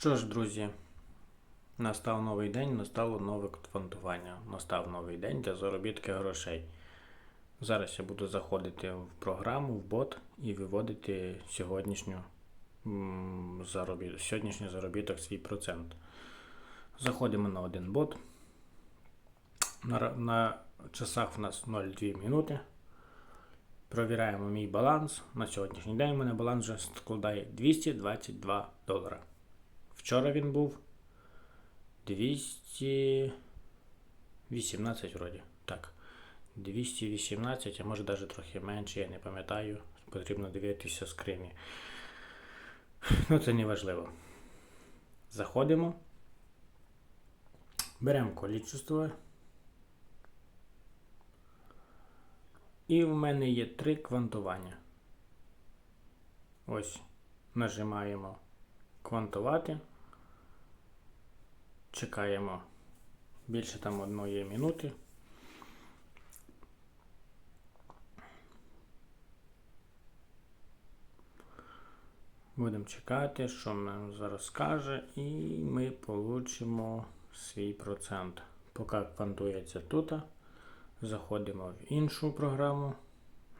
Що ж, друзі, настав новий день, настало нове квантування. Настав новий день для заробітки грошей. Зараз я буду заходити в програму, в бот і виводити сьогоднішню, м, заробіт, сьогоднішній заробіток свій процент. Заходимо на один бот. На, на часах в нас 0,2 минути. Провіряємо мій баланс. На сьогоднішній день у мене баланс вже складає 222 долара. Вчора він був 218 вроді. Так. 218, а може навіть трохи менше, я не пам'ятаю. Потрібно дивитися скрині. Ну, це не важливо. Заходимо. Беремо количество. І в мене є три квантування. Ось. Нажимаємо квантувати. Чекаємо більше там одної минути. Будемо чекати, що нам зараз скаже, і ми получимо свій процент. Поки квантується тут, заходимо в іншу програму,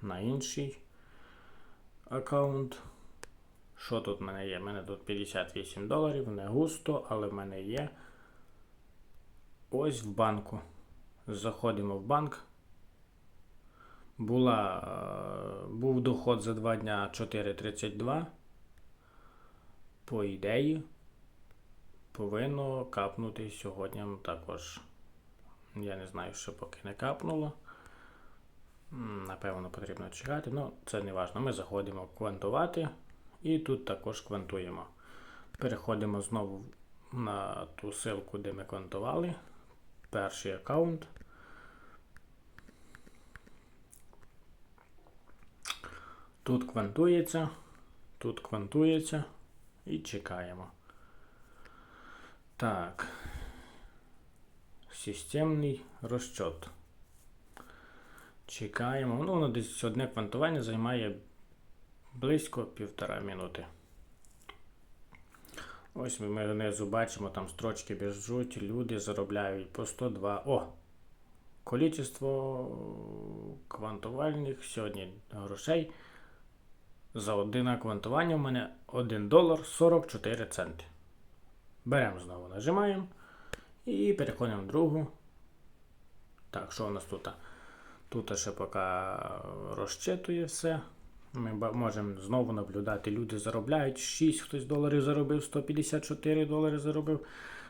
на інший аккаунт. Що тут в мене є? У мене тут 58 доларів, не густо, але в мене є ось в банку. Заходимо в банк. Була, е, був доход за 2 дня 4,32. По ідеї, повинно капнути сьогодні також. Я не знаю, що поки не капнуло. Напевно, потрібно чекати, але це не важливо. Ми заходимо квантувати і тут також квантуємо. Переходимо знову на ту ссылку, де ми квантували. Перший аккаунт. Тут квантується, тут квантується і чекаємо. Так. Системний розчот. Чекаємо. Ну, воно десь одне квантування займає близько півтора минути. Ось ми, внизу бачимо, там строчки біжуть, люди заробляють по 102. О! Количество квантувальних сьогодні грошей. За одне квантування в мене 1 долар 44 центи. Беремо знову, нажимаємо і переходимо в другу. Так, що у нас тут? Тут ще поки розчитує все. Ми можемо знову наблюдати. Люди заробляють 6, хтось доларів заробив, 154 долари заробив.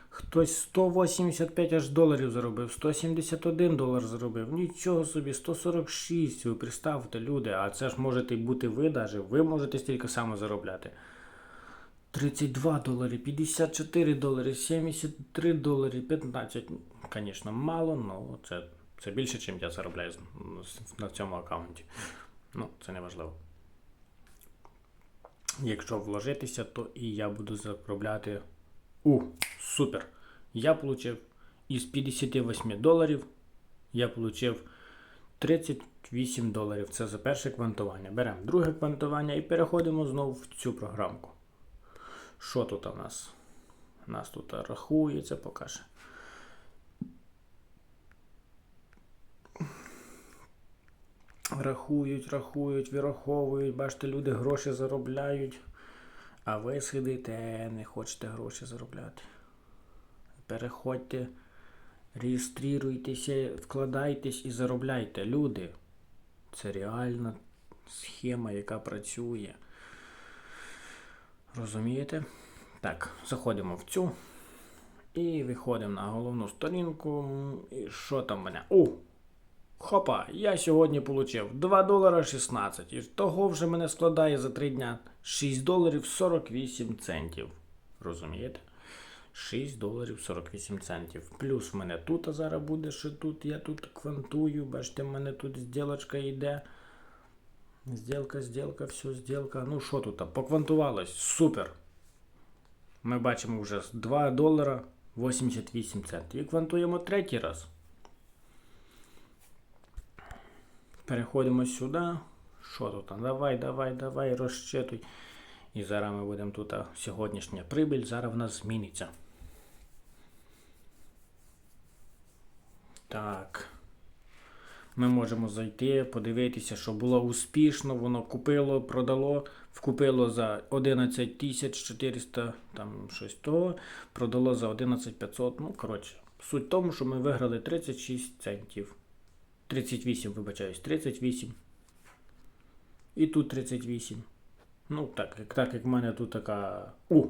Хтось 185 аж доларів заробив, 171 долар заробив. Нічого собі, 146. Ви представте, люди, а це ж можете бути ви даже. Ви можете стільки само заробляти. 32 долари, 54 долари, 73 долари, 15. Звісно, мало, але це, це більше, ніж я заробляю на цьому аккаунті. Ну, це не важливо. Якщо вложитися, то і я буду заробляти. У, супер! Я отримав із 58 доларів, я отримав 38 доларів. Це за перше квантування. Беремо друге квантування і переходимо знову в цю програмку. Що тут у нас? У нас тут рахується поки Рахують, рахують, вираховують, бачите, люди гроші заробляють, а ви сидите, не хочете гроші заробляти. Переходьте, реєструйтеся, вкладайтесь і заробляйте. Люди. Це реальна схема, яка працює. Розумієте? Так, заходимо в цю. І виходимо на головну сторінку. І що там мене? О! Хопа, я сьогодні отримав 2 долара 16. І того вже мене складає за 3 дня 6 доларів 48 центів. Розумієте? 6 доларів 48 центів. Плюс в мене тут а зараз буде, що тут я тут квантую. Бачите, в мене тут зділочка йде. Зділка, зділка, все, зділка. Ну що тут? Поквантувалось. Супер. Ми бачимо вже 2 долара 88 центів. І квантуємо третій раз. Переходимо сюди. Що тут? Давай, давай, давай, розчитуй. І зараз ми будемо тут сьогоднішня прибіль, зараз в нас зміниться. Так. Ми можемо зайти, подивитися, що було успішно, воно купило, продало, вкупило за 11 тисяч 400, там щось того, продало за 11 500. Ну, коротше, суть в тому, що ми виграли 36 центів. 38, вибачаюсь, 38. І тут 38. Ну, так, як, так як в мене тут така. У!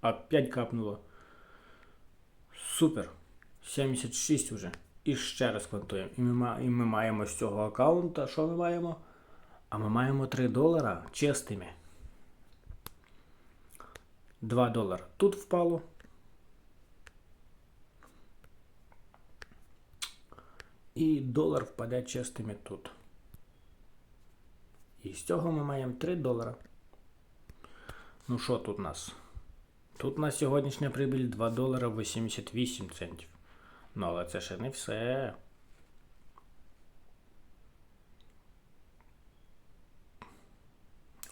А 5 капнуло. Супер. 76 уже. І ще раз квантуємо. І ми, і ми маємо з цього аккаунта. Що ми маємо? А ми маємо 3 долара чистими. 2 долара тут впало. І долар впаде чистими тут. І з цього ми маємо 3 долара. Ну що тут у нас? Тут на сьогоднішня прибіль 2 долара 88 центів. Ну, але це ще не все.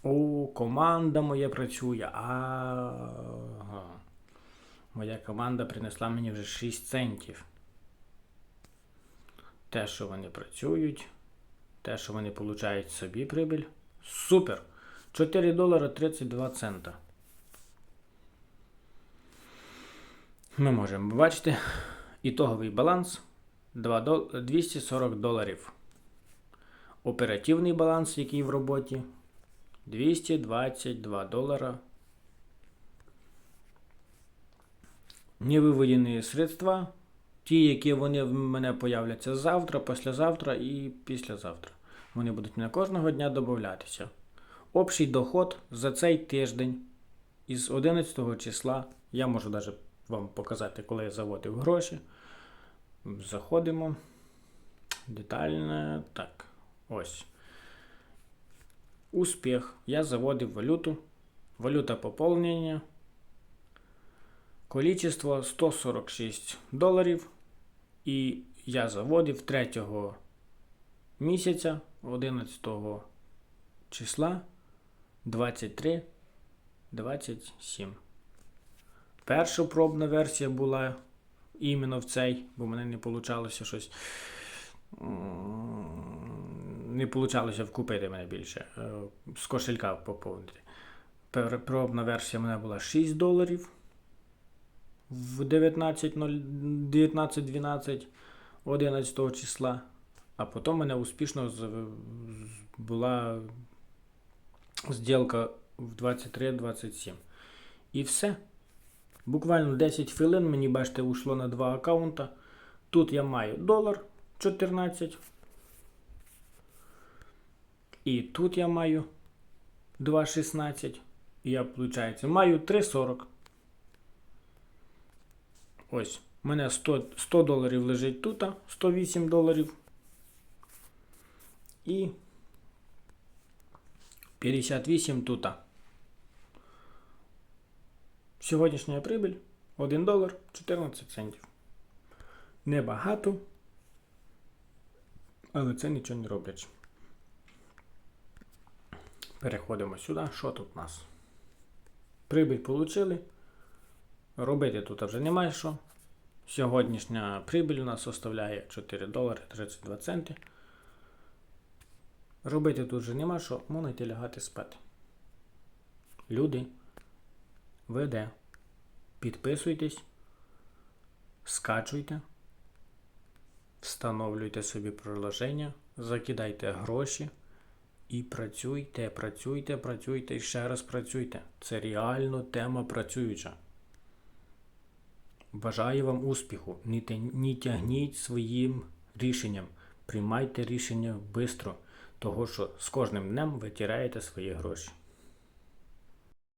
О, команда моя працює. Ага. Моя команда принесла мені вже 6 центів. Те, що вони працюють, те, що вони получають собі прибіль. Супер! 4 долара 32 цента. Ми можемо бачити ітоговий баланс 2 дол- 240 доларів. Оперативний баланс, який в роботі 222 долара. Невиведені средства, ті, які вони в мене появляться завтра, післязавтра і післязавтра. Вони будуть мене кожного дня додатися. Общий доход за цей тиждень із 11 числа, я можу навіть вам показати, коли я заводив гроші. Заходимо. Детально. Так. Ось. Успіх. Я заводив валюту. Валюта поповнення. Количество 146 доларів. І я заводив 3 місяця 11 числа 23 27. Перша пробна версія була іменно в цей, бо в мене не вийшло щось. Не вийшло вкупити мене більше. е, З кошелька поповнити. Пробна версія в мене була 6 доларів в 19.12 11 числа. А потім мене успішно була зділка в 23-27. І все. Буквально 10 хвилин мені, бачите, ушло на два аккаунта. Тут я маю долар 14. І тут я маю 2,16. І я, виходить, маю 3,40. Ось. У мене 100, 100 доларів лежить тут, 108 доларів. І 58 тут. Сьогоднішня прибіль 1 долар 14 центів. Небагато, але це нічого не роблять. Переходимо сюди. Що тут у нас? Прибіль получили. Робити тут вже немає що. Сьогоднішня прибіль у нас составляє 4 долари 32 центи. Робити тут вже нема що, можна лягати спати. Люди, веде. Підписуйтесь, скачуйте, встановлюйте собі приложення, закидайте гроші і працюйте, працюйте, працюйте і ще раз працюйте. Це реально тема працююча. Бажаю вам успіху. Не, тягніть своїм рішенням. Приймайте рішення швидко, того що з кожним днем ви тираєте свої гроші.